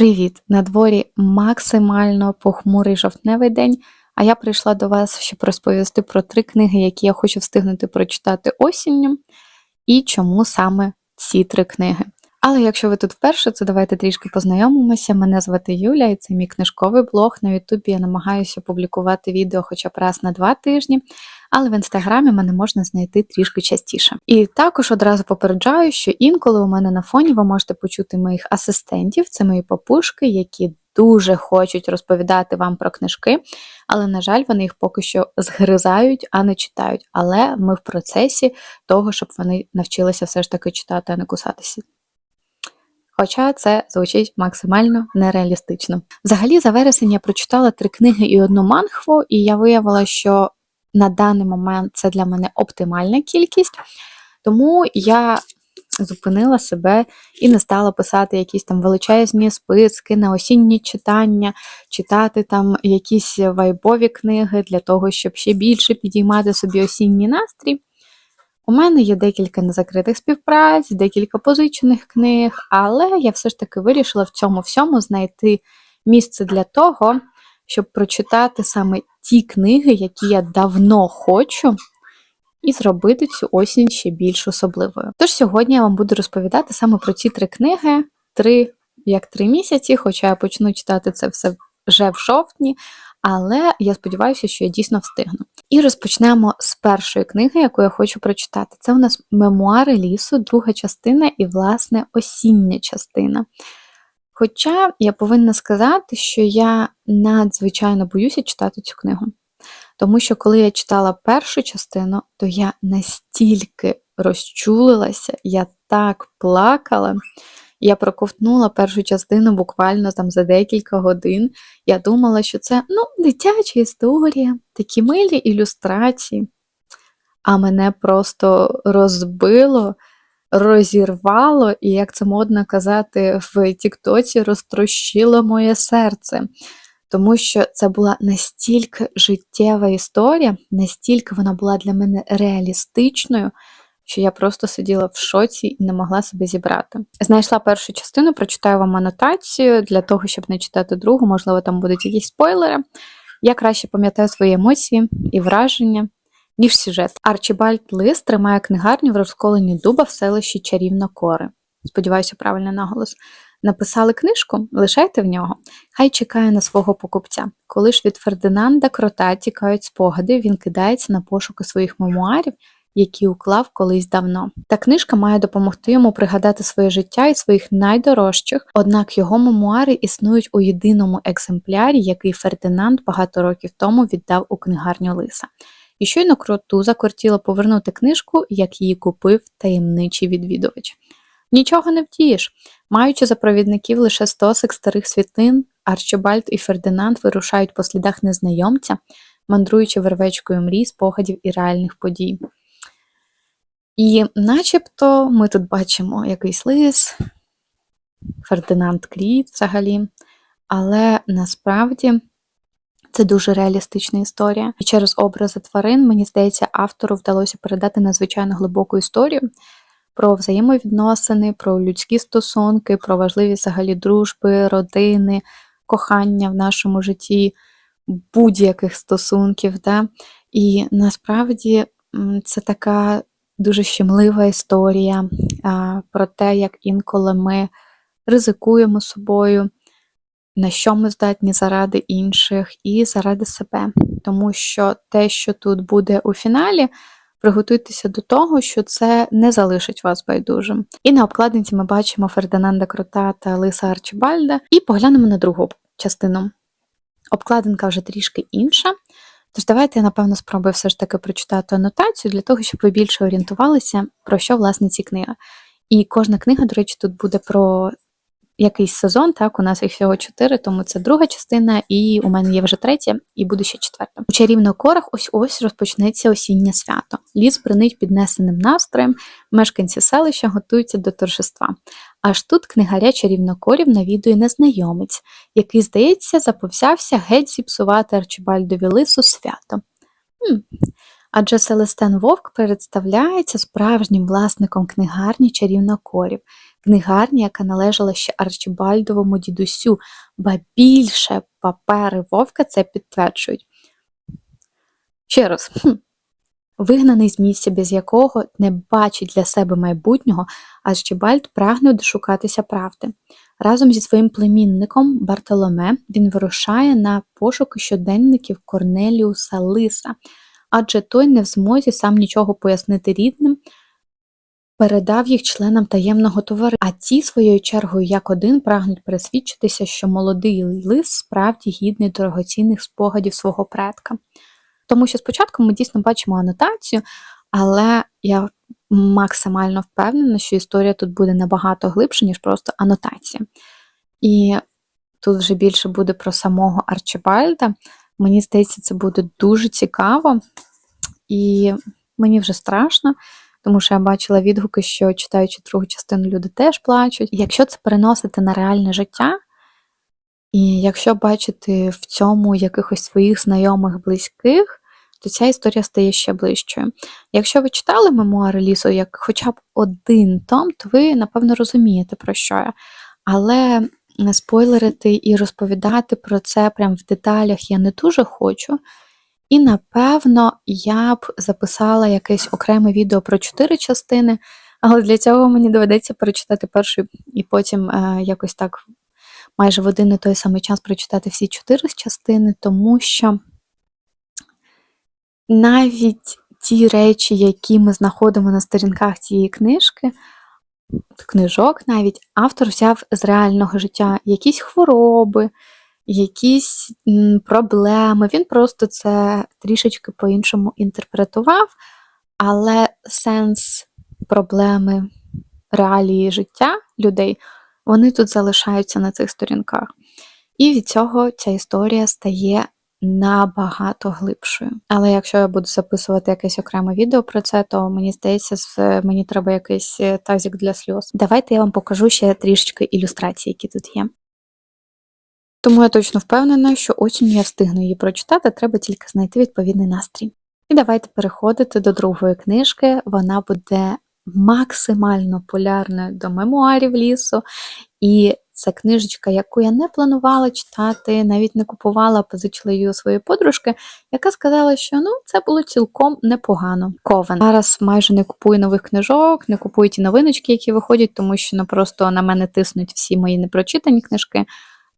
Привіт! На дворі максимально похмурий жовтневий день, а я прийшла до вас, щоб розповісти про три книги, які я хочу встигнути прочитати осінню, і чому саме ці три книги. Але якщо ви тут вперше, то давайте трішки познайомимося. Мене звати Юля, і це мій книжковий блог. На Ютубі я намагаюся публікувати відео хоча б раз на два тижні, але в інстаграмі мене можна знайти трішки частіше. І також одразу попереджаю, що інколи у мене на фоні ви можете почути моїх асистентів, це мої папушки, які дуже хочуть розповідати вам про книжки, але, на жаль, вони їх поки що згризають, а не читають. Але ми в процесі того, щоб вони навчилися все ж таки читати, а не кусатися. Хоча це звучить максимально нереалістично. Взагалі, за вересень я прочитала три книги і одну манхву, і я виявила, що на даний момент це для мене оптимальна кількість, тому я зупинила себе і не стала писати якісь там величезні списки на осінні читання, читати там якісь вайбові книги для того, щоб ще більше підіймати собі осінній настрій. У мене є декілька незакритих співпраць, декілька позичених книг, але я все ж таки вирішила в цьому всьому знайти місце для того, щоб прочитати саме ті книги, які я давно хочу, і зробити цю осінь ще більш особливою. Тож сьогодні я вам буду розповідати саме про ці три книги, три як три місяці, хоча я почну читати це все вже в жовтні, але я сподіваюся, що я дійсно встигну. І розпочнемо з першої книги, яку я хочу прочитати. Це у нас мемуари лісу, друга частина і, власне, осіння частина. Хоча я повинна сказати, що я надзвичайно боюся читати цю книгу. Тому що, коли я читала першу частину, то я настільки розчулилася, я так плакала. Я проковтнула першу частину буквально там за декілька годин. Я думала, що це ну, дитяча історія, такі милі ілюстрації. А мене просто розбило, розірвало, і, як це модно казати, в Тіктоці розтрощило моє серце. Тому що це була настільки життєва історія, настільки вона була для мене реалістичною що я просто сиділа в шоці і не могла себе зібрати. Знайшла першу частину, прочитаю вам анотацію для того, щоб не читати другу, можливо, там будуть якісь спойлери. Я краще пам'ятаю свої емоції і враження, ніж сюжет. Арчібальд Лис тримає книгарню в розколенні дуба в селищі Чарівна Кори. Сподіваюся, правильний наголос. Написали книжку, лишайте в нього, хай чекає на свого покупця. Коли ж від Фердинанда крота тікають спогади, він кидається на пошуки своїх мемуарів які уклав колись давно. Та книжка має допомогти йому пригадати своє життя і своїх найдорожчих, однак його мемуари існують у єдиному екземплярі, який Фердинанд багато років тому віддав у книгарню Лиса. І щойно кроту закортіло повернути книжку, як її купив таємничий відвідувач. Нічого не втієш. Маючи за провідників лише стосик старих світлин, Арчибальд і Фердинанд вирушають по слідах незнайомця, мандруючи вервечкою мрій, спогадів і реальних подій. І начебто ми тут бачимо якийсь лис, Фердинанд Кріт взагалі, але насправді це дуже реалістична історія. І через образи тварин, мені здається, автору вдалося передати надзвичайно глибоку історію про взаємовідносини, про людські стосунки, про важливість взагалі дружби, родини, кохання в нашому житті, будь-яких стосунків. Да? І насправді це така дуже щемлива історія а, про те, як інколи ми ризикуємо собою, на що ми здатні заради інших і заради себе. Тому що те, що тут буде у фіналі, приготуйтеся до того, що це не залишить вас байдужим. І на обкладинці ми бачимо Фердинанда Крута та Лиса Арчибальда, і поглянемо на другу частину. Обкладинка вже трішки інша. Тож давайте я, напевно, спробую все ж таки прочитати анотацію для того, щоб ви більше орієнтувалися, про що, власне, ці книги. І кожна книга, до речі, тут буде про якийсь сезон. Так, у нас їх всього чотири, тому це друга частина, і у мене є вже третя, і буде ще четверта. У чарівних корах ось ось розпочнеться осіннє свято. Ліс бринить піднесеним настроєм, мешканці селища готуються до торжества. Аж тут книгаря чарівнокорів навідує незнайомець, який, здається, заповзявся геть зіпсувати Арчибальдові лису свято. Хм. Адже Селестен Вовк представляється справжнім власником книгарні чарівнокорів. Книгарні, яка належала ще Арчибальдовому дідусю, ба більше папери Вовка це підтверджують. Ще раз, вигнаний з місця, без якого не бачить для себе майбутнього, Арчибальд прагне дошукатися правди. Разом зі своїм племінником Бартоломе він вирушає на пошуки щоденників Корнеліуса Лиса, адже той не в змозі сам нічого пояснити рідним, передав їх членам таємного товариства, а ті, своєю чергою, як один, прагнуть пересвідчитися, що молодий лис справді гідний дорогоцінних спогадів свого предка. Тому що спочатку ми дійсно бачимо анотацію, але я максимально впевнена, що історія тут буде набагато глибше, ніж просто анотація. І тут вже більше буде про самого Арчибальда. Мені здається, це буде дуже цікаво, і мені вже страшно, тому що я бачила відгуки, що читаючи другу частину, люди теж плачуть. Якщо це переносити на реальне життя, і якщо бачити в цьому якихось своїх знайомих близьких, то ця історія стає ще ближчою. Якщо ви читали мемуари лісу як хоча б один том, то ви, напевно, розумієте, про що я. Але спойлерити і розповідати про це прямо в деталях я не дуже хочу. І, напевно, я б записала якесь окреме відео про чотири частини, але для цього мені доведеться перечитати першу і потім е, якось так майже в один і той самий час прочитати всі чотири частини, тому що навіть ті речі, які ми знаходимо на сторінках цієї книжки, книжок навіть, автор взяв з реального життя якісь хвороби, якісь проблеми. Він просто це трішечки по-іншому інтерпретував, але сенс проблеми реалії життя людей, вони тут залишаються на цих сторінках. І від цього ця історія стає набагато глибшою. Але якщо я буду записувати якесь окреме відео про це, то мені здається, мені треба якийсь е, тазик для сльоз. Давайте я вам покажу ще трішечки ілюстрацій, які тут є. Тому я точно впевнена, що осінь я встигну її прочитати, треба тільки знайти відповідний настрій. І давайте переходити до другої книжки. Вона буде максимально полярною до мемуарів лісу, і це книжечка, яку я не планувала читати, навіть не купувала, позичила її у своєї подружки, яка сказала, що ну це було цілком непогано. Ковен. Зараз майже не купую нових книжок, не купую ті новиночки, які виходять, тому що ну, просто на мене тиснуть всі мої непрочитані книжки.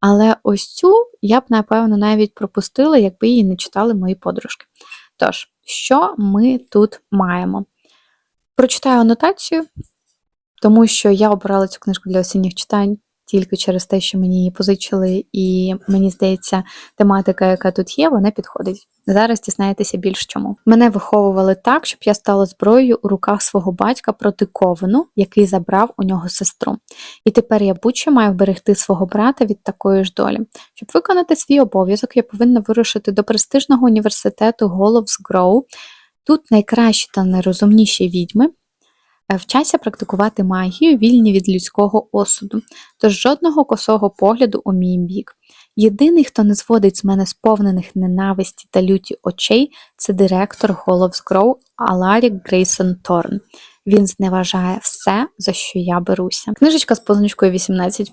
Але ось цю я б, напевно, навіть пропустила, якби її не читали мої подружки. Тож, що ми тут маємо? Прочитаю анотацію, тому що я обирала цю книжку для осінніх читань тільки через те, що мені її позичили, і мені здається, тематика, яка тут є, вона підходить. Зараз дізнаєтеся більш чому. Мене виховували так, щоб я стала зброєю у руках свого батька проти ковену, який забрав у нього сестру. І тепер я будь-що маю вберегти свого брата від такої ж долі. Щоб виконати свій обов'язок, я повинна вирушити до престижного університету Головс Гроу. Тут найкращі та найрозумніші відьми Е, вчаться практикувати магію, вільні від людського осуду, тож жодного косого погляду у мій бік. Єдиний, хто не зводить з мене сповнених ненависті та люті очей, це директор Головсгроу Аларік Грейсон Торн. Він зневажає все, за що я беруся. Книжечка з позначкою 18.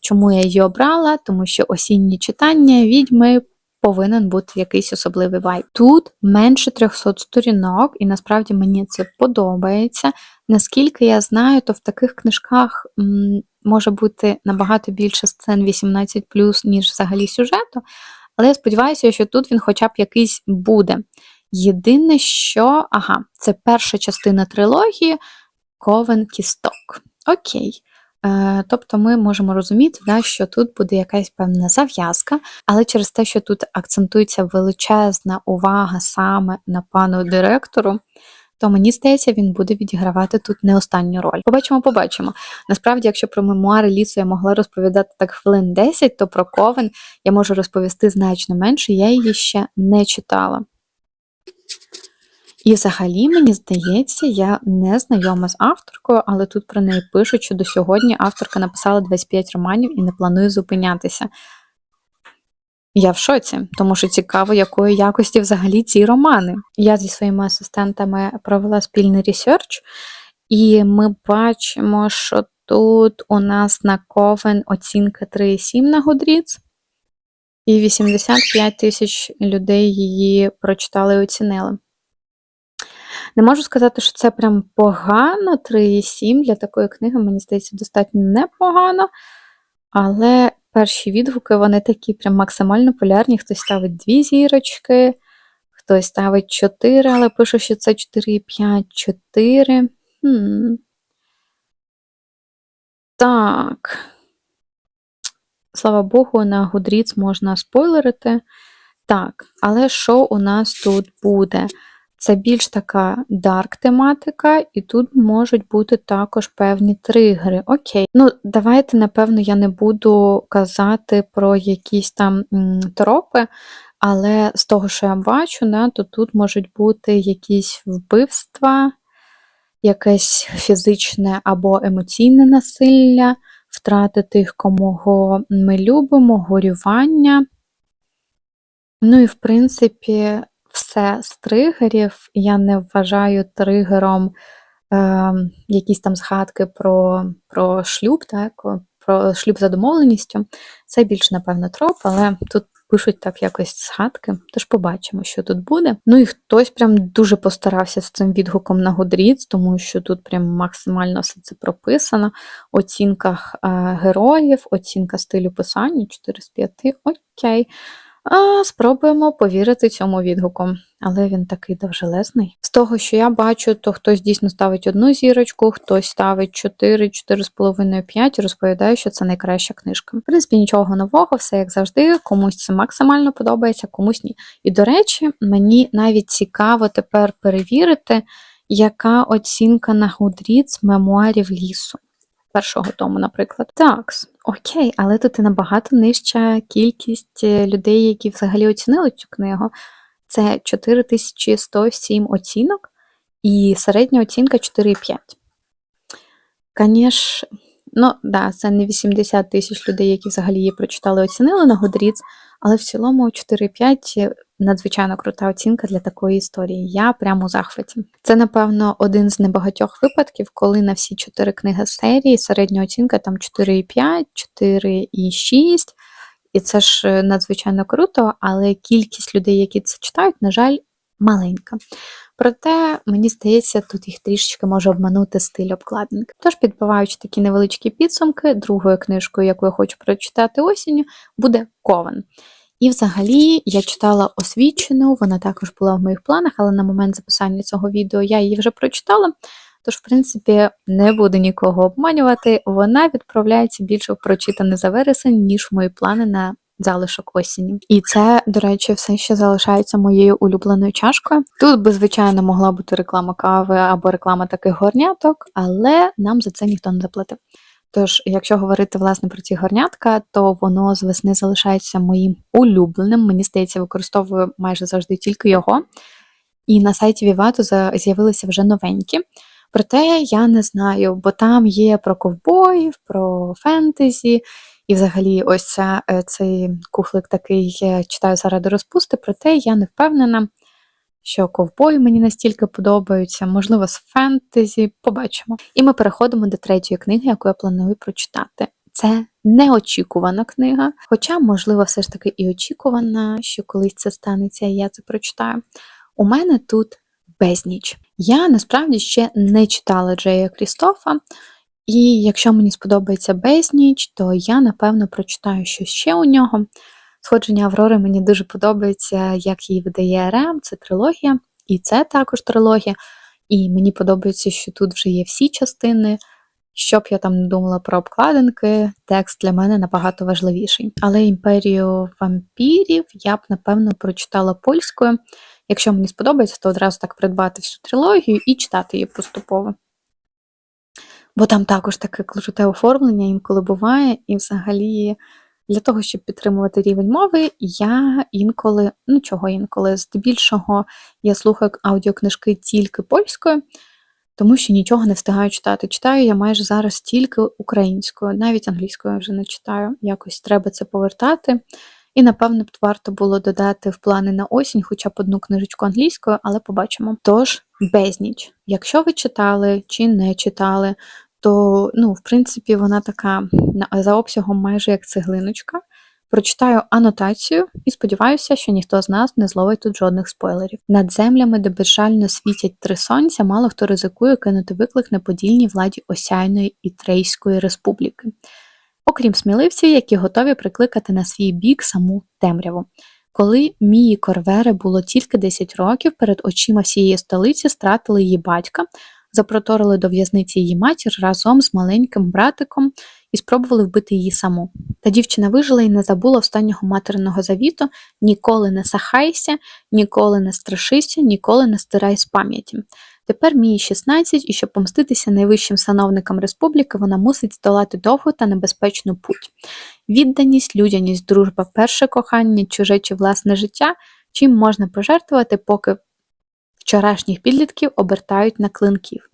Чому я її обрала? Тому що осінні читання відьми повинен бути якийсь особливий вайб. Тут менше 300 сторінок, і насправді мені це подобається. Наскільки я знаю, то в таких книжках м, може бути набагато більше сцен 18, ніж взагалі сюжету. Але я сподіваюся, що тут він хоча б якийсь буде. Єдине, що, ага, це перша частина трилогії Ковен Кісток. Окей. Е, тобто ми можемо розуміти, да, що тут буде якась певна зав'язка, але через те, що тут акцентується величезна увага саме на пану директору, то мені здається, він буде відігравати тут не останню роль. Побачимо, побачимо. Насправді, якщо про мемуари лісу я могла розповідати так хвилин 10, то про ковен я можу розповісти значно менше, я її ще не читала. І взагалі, мені здається, я не знайома з авторкою, але тут про неї пишуть, що до сьогодні авторка написала 25 романів і не планує зупинятися. Я в шоці, тому що цікаво, якої якості взагалі ці романи. Я зі своїми асистентами провела спільний ресерч, і ми бачимо, що тут у нас на Ковен оцінка 3,7 на Goodreads. І 85 тисяч людей її прочитали і оцінили. Не можу сказати, що це прям погано. 3,7 для такої книги, мені здається, достатньо непогано. Але перші відгуки, вони такі прям максимально полярні. Хтось ставить дві зірочки, хтось ставить 4, але пише, що це 4,5, 4. Хм. Так. Слава Богу, на Goodreads можна спойлерити. Так, але що у нас тут буде? Це більш така дарк тематика, і тут можуть бути також певні тригери. Окей. Ну, давайте, напевно, я не буду казати про якісь там тропи, але з того, що я бачу, да, то тут можуть бути якісь вбивства, якесь фізичне або емоційне насилля, втрати тих, кого ми любимо, горювання. Ну і, в принципі, все з тригерів. Я не вважаю тригером е, якісь там згадки про про шлюб, так, про шлюб за домовленістю. Це більш, напевно, троп, але тут пишуть так якось згадки, тож побачимо, що тут буде. Ну і хтось прям дуже постарався з цим відгуком на Goodreads, тому що тут прям максимально все це прописано. Оцінках е, героїв, оцінка стилю писання 4 з 5. Окей. А, Спробуємо повірити цьому відгуку, але він такий довжелезний. З того, що я бачу, то хтось дійсно ставить одну зірочку, хтось ставить 4, 4,5, 5 і розповідає, що це найкраща книжка. В принципі, нічого нового, все як завжди, комусь це максимально подобається, комусь ні. І, до речі, мені навіть цікаво тепер перевірити, яка оцінка на Goodreads мемуарів лісу першого тому, наприклад. Так, окей, але тут і набагато нижча кількість е, людей, які взагалі оцінили цю книгу. Це 4107 оцінок, і середня оцінка 4,5. Звісно, ну, да, це не 80 тисяч людей, які взагалі її прочитали, оцінили на Goodreads, але в цілому 4,5 надзвичайно крута оцінка для такої історії. Я прямо у захваті. Це, напевно, один з небагатьох випадків, коли на всі чотири книги серії середня оцінка там 4,5, 4,6. І це ж е, надзвичайно круто, але кількість людей, які це читають, на жаль, маленька. Проте, мені здається, тут їх трішечки може обманути стиль обкладинки. Тож, підбиваючи такі невеличкі підсумки, другою книжкою, яку я хочу прочитати осінню, буде Ковен. І взагалі я читала освічену, вона також була в моїх планах, але на момент записання цього відео я її вже прочитала. Тож, в принципі, не буду нікого обманювати. Вона відправляється більше в прочитане за вересень, ніж в мої плани на залишок осені. І це, до речі, все ще залишається моєю улюбленою чашкою. Тут би, звичайно, могла бути реклама кави або реклама таких горняток, але нам за це ніхто не заплатив. Тож, якщо говорити власне про ці горнятка, то воно з весни залишається моїм улюбленим. Мені здається, використовую майже завжди тільки його. І на сайті Вівату з'явилися вже новенькі. Проте я не знаю, бо там є про ковбоїв, про фентезі, і взагалі, ось ця, е, цей кухлик такий я читаю заради розпусти, проте я не впевнена, що ковбої мені настільки подобаються, можливо, з фентезі, побачимо. І ми переходимо до третьої книги, яку я планую прочитати. Це неочікувана книга, хоча, можливо, все ж таки і очікувана, що колись це станеться, і я це прочитаю. У мене тут безніч. Я насправді ще не читала Джея Крістофа, і якщо мені сподобається безніч, то я, напевно, прочитаю щось ще у нього. Сходження Аврори мені дуже подобається, як її видає РМ, це трилогія, і це також трилогія. І мені подобається, що тут вже є всі частини. Щоб я там не думала про обкладинки, текст для мене набагато важливіший. Але імперію вампірів я б, напевно, прочитала польською. Якщо мені сподобається, то одразу так придбати всю трилогію і читати її поступово. Бо там також таке круте оформлення інколи буває, і взагалі для того, щоб підтримувати рівень мови, я інколи, ну чого інколи, здебільшого я слухаю аудіокнижки тільки польською, тому що нічого не встигаю читати. Читаю я майже зараз тільки українською, навіть англійською вже не читаю. Якось треба це повертати. І, напевно, б варто було додати в плани на осінь хоча б одну книжечку англійською, але побачимо. Тож, безніч. Якщо ви читали чи не читали, то, ну, в принципі, вона така за обсягом майже як цеглиночка. Прочитаю анотацію і сподіваюся, що ніхто з нас не зловить тут жодних спойлерів. Над землями, де безжально світять три сонця, мало хто ризикує кинути виклик неподільній владі Осяйної і Трейської республіки. Окрім сміливців, які готові прикликати на свій бік саму темряву. Коли Мії Корвери було тільки 10 років, перед очима всієї столиці стратили її батька, запроторили до в'язниці її матір разом з маленьким братиком і спробували вбити її саму. Та дівчина вижила і не забула останнього материного завіту ніколи не сахайся, ніколи не страшися, ніколи не стирай з пам'яті. Тепер Мії 16, і щоб помститися найвищим сановникам республіки, вона мусить здолати довгу та небезпечну путь. Відданість, людяність, дружба, перше кохання, чуже чи власне життя, чим можна пожертвувати, поки вчорашніх підлітків обертають на клинків.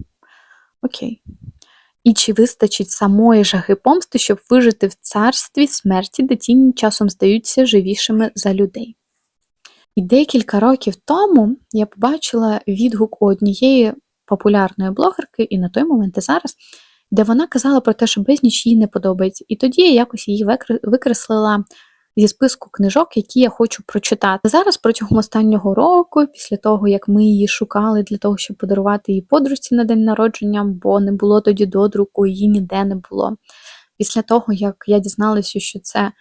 Окей. І чи вистачить самої жаги помсти, щоб вижити в царстві смерті, де тіні часом здаються живішими за людей? І декілька років тому я побачила відгук у однієї популярної блогерки, і на той момент і зараз, де вона казала про те, що безніч їй не подобається. І тоді я якось її викреслила зі списку книжок, які я хочу прочитати. Зараз протягом останнього року, після того як ми її шукали для того, щоб подарувати її подружці на день народження, бо не було тоді додруку, її ніде не було. Після того, як я дізналася, що це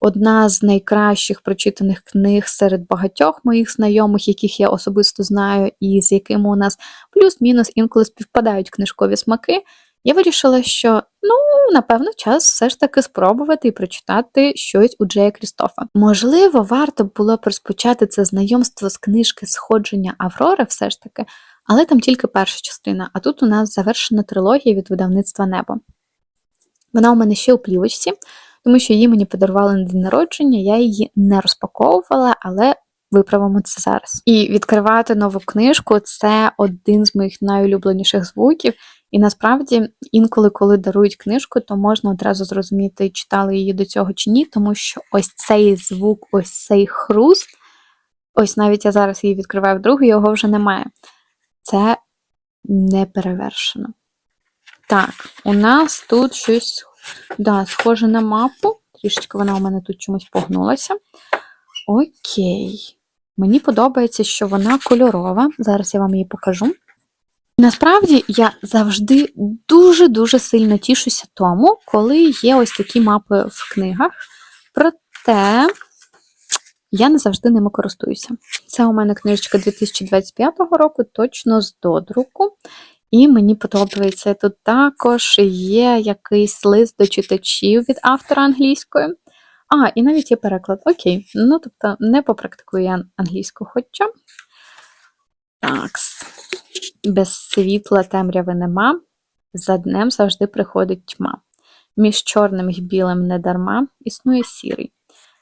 одна з найкращих прочитаних книг серед багатьох моїх знайомих, яких я особисто знаю, і з якими у нас плюс-мінус інколи співпадають книжкові смаки. Я вирішила, що ну, напевно, час все ж таки спробувати і прочитати щось у Джея Крістофа. Можливо, варто було б розпочати це знайомство з книжки Сходження Аврори, все ж таки, але там тільки перша частина, а тут у нас завершена трилогія від видавництва Небо. Вона у мене ще у плівочці, тому що її мені подарували на день народження, я її не розпаковувала, але виправимо це зараз. І відкривати нову книжку це один з моїх найулюбленіших звуків. І насправді, інколи, коли дарують книжку, то можна одразу зрозуміти, читали її до цього чи ні, тому що ось цей звук, ось цей хруст, ось навіть я зараз її відкриваю вдруге, його вже немає. Це не перевершено. Так, у нас тут щось да, схоже на мапу. Трішечки вона у мене тут чомусь погнулася. Окей. Мені подобається, що вона кольорова. Зараз я вам її покажу. Насправді я завжди дуже-дуже сильно тішуся тому, коли є ось такі мапи в книгах. Проте я не завжди ними користуюся. Це у мене книжечка 2025 року, точно з додруку. І мені подобається тут також є якийсь лист до читачів від автора англійської. А, і навіть є переклад. Окей. Ну, тобто, не попрактикую я англійську, хоча. Так. Без світла темряви нема, за днем завжди приходить тьма. Між чорним і білим недарма існує сірий,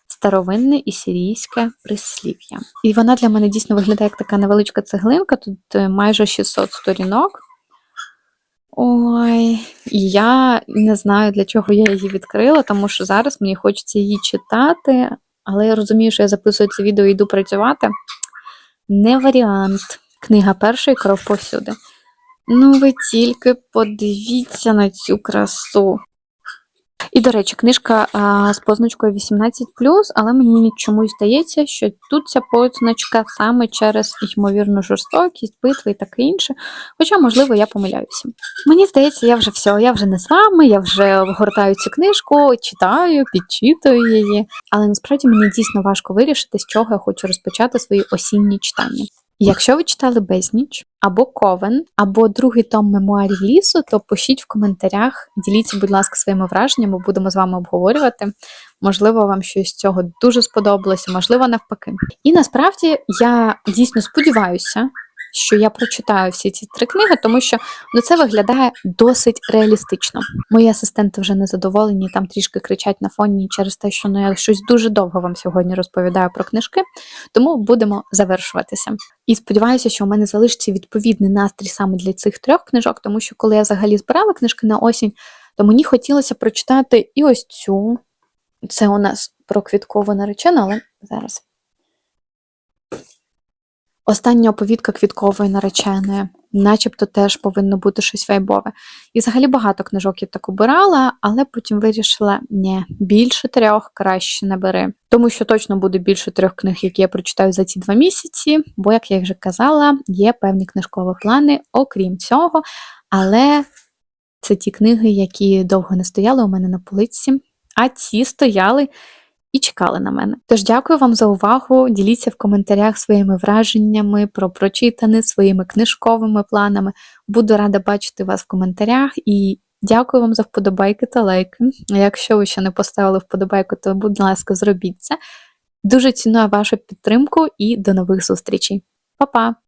старовинне і сірійське прислів'я. І вона для мене дійсно виглядає як така невеличка цеглинка, тут е, майже 600 сторінок. Ой, я не знаю, для чого я її відкрила, тому що зараз мені хочеться її читати, але я розумію, що я записую це відео і йду працювати. Не варіант. Книга перша і кров повсюди. Ну, ви тільки подивіться на цю красу. І, до речі, книжка а, з позначкою 18, але мені чомусь здається, що тут ця позначка саме через ймовірну жорстокість, битви і таке інше. Хоча, можливо, я помиляюся. Мені здається, я вже все, я вже не з вами, я вже обгортаю цю книжку, читаю, підчитую її. Але насправді мені дійсно важко вирішити, з чого я хочу розпочати свої осінні читання. Якщо ви читали безніч, або ковен, або другий том мемуарів лісу, то пишіть в коментарях, діліться, будь ласка, своїми враженнями, будемо з вами обговорювати. Можливо, вам щось з цього дуже сподобалося, можливо, навпаки. І насправді я дійсно сподіваюся, що я прочитаю всі ці три книги, тому що ну, це виглядає досить реалістично. Мої асистенти вже незадоволені, там трішки кричать на фоні через те, що ну, я щось дуже довго вам сьогодні розповідаю про книжки, тому будемо завершуватися. І сподіваюся, що у мене залишиться відповідний настрій саме для цих трьох книжок, тому що коли я взагалі збирала книжки на осінь, то мені хотілося прочитати і ось цю. Це у нас про квіткову наречену, але зараз. Остання оповідка квіткової нареченої. начебто теж повинно бути щось вайбове. І взагалі багато книжок я так обирала, але потім вирішила: ні, більше трьох краще не бери. Тому що точно буде більше трьох книг, які я прочитаю за ці два місяці, бо, як я вже казала, є певні книжкові плани, окрім цього. Але це ті книги, які довго не стояли у мене на полиці, а ці стояли і чекали на мене. Тож дякую вам за увагу. Діліться в коментарях своїми враженнями про прочитане, своїми книжковими планами. Буду рада бачити вас в коментарях і дякую вам за вподобайки та лайки. Якщо ви ще не поставили вподобайку, то, будь ласка, зробіть це. Дуже ціную вашу підтримку і до нових зустрічей. Па-па!